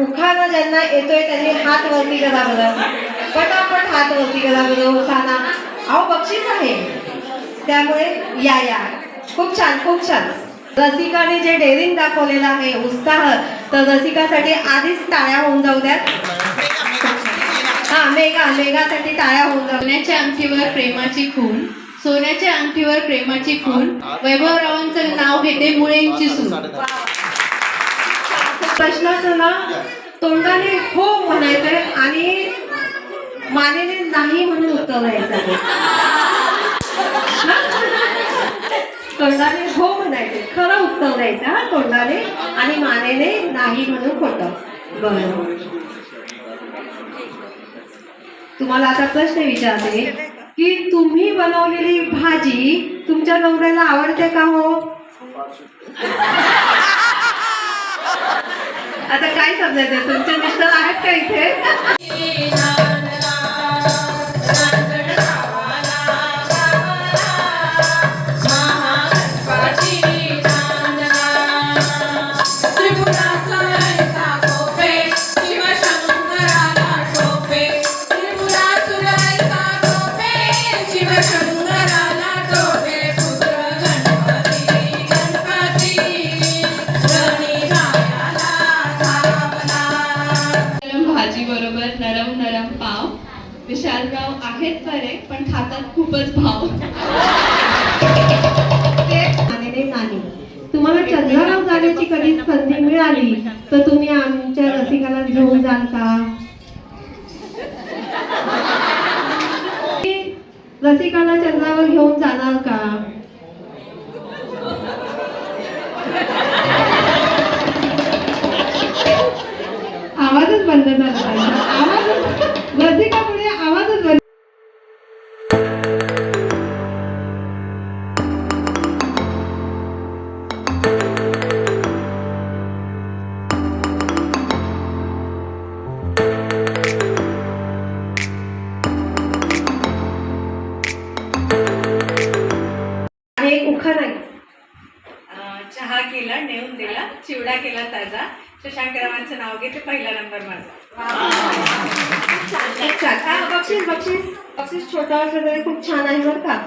उखाणा ज्यांना येतोय त्यांनी हात वरती करा बरं पटापट हात वरती करा बरं उखाणा. अहो बक्षीस आहे. त्यामुळे या या. खूप छान खूप छान. रसिकाने जे डेअरिंग दाखवलेलं आहे उत्साह तर रसिकासाठी आधीच टाळ्या होऊन जाऊ द्यात. हा मेघा मेघासाठी टाळ्या होऊन जाऊ. सोन्याच्या अंगठीवर प्रेमाची खून. सोन्याच्या अंगठीवर प्रेमाची खून. वैभवरावांचं नाव घेते मुळेंची सून. प्रश्नाचं ना तोंडाने हो म्हणायचंय आणि मानेने नाही म्हणून उत्तर द्यायचं आहे. तोंडाने हो म्हणायचे खरं उत्तर द्यायचं हा तोंडाने आणि मानेने नाही म्हणून खोटं. बरं. तुम्हाला आता प्रश्न विचारते की तुम्ही बनवलेली भाजी तुमच्या नवऱ्याला आवडते का हो? आता काय समजायचं तुमचे मिस्टर आहेत का इथे? भाजी बरोबर नरम नरम पाव. विशालराव आहेत बरे पण खातात खूपच भाव. नाही. तुम्हाला चंद्रराव जाण्याची कधी संधी मिळाली तर तुम्ही आमच्या रसिकाला घेऊन जाल का? रसिकाला चंद्रावर घेऊन जाणार का? बंद झाला आवाज रसिकामुळे आवाजच बंद आहे चहा केला नेऊन दिला चिवडा केला ताजा. शशांकरावांचं नाव घेते पहिला नंबर माझा. बक्षीस बक्षीस बक्षीस छोटा असलं तरी खूप छान आहे बरं का.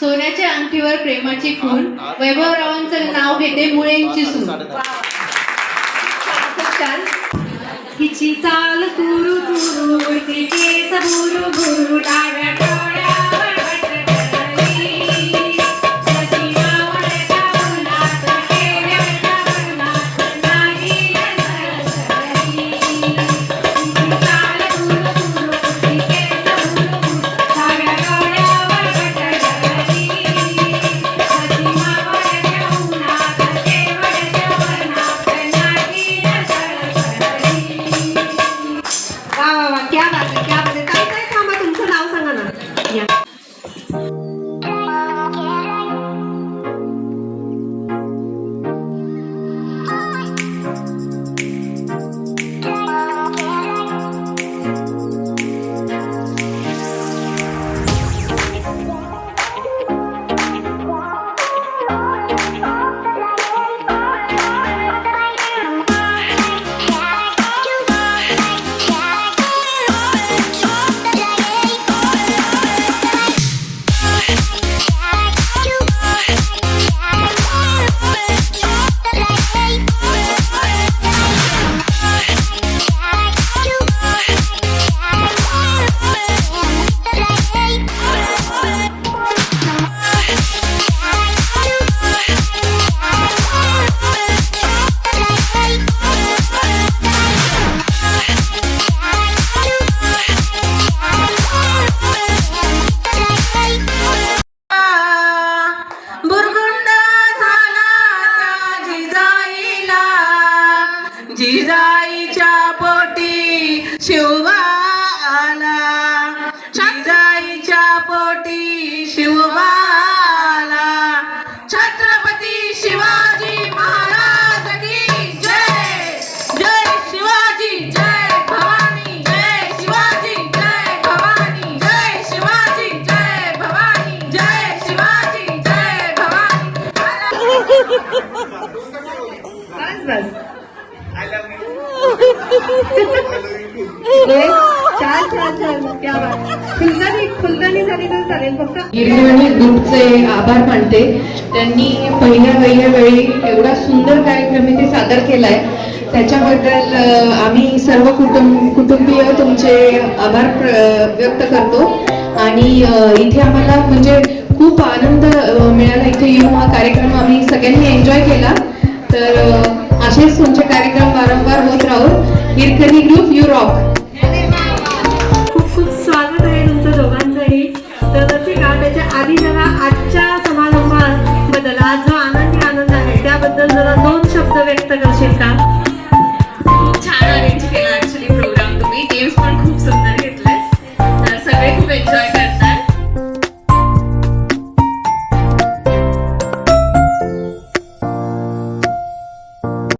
सोन्याच्या अंगठीवर प्रेमाची खून वैभवरावांचं नाव घेते मुळेंची सून. हिची चाल तुरु तुरु केस गुरु गुरु डाव्या जिजाईच्या पोटी शिवबा आला जिजाईच्या पोटी शिवबा आला छत्रपती शिवाजी महाराज की जय. जय शिवाजी जय भवानी जय शिवाजी जय भवानी जय शिवाजी जय भवानी जय शिवाजी जय भवानी. बस बस. छान छान छान. झाली तर चालेल फक्त. ग्रुपचे आभार मानते. त्यांनी पहिल्या पहिल्या वेळी एवढा सुंदर कार्यक्रम इथे सादर केलाय. त्याच्याबद्दल आम्ही सर्व कुटुंब कुटुंबीय तुमचे आभार व्यक्त करतो. आणि इथे आम्हाला म्हणजे खूप आनंद मिळाला. इथे येऊन हा कार्यक्रम आम्ही सगळ्यांनी एन्जॉय केला. तर असेच तुमचे कार्यक्रम वारंवार होत राहू. Wir können nur.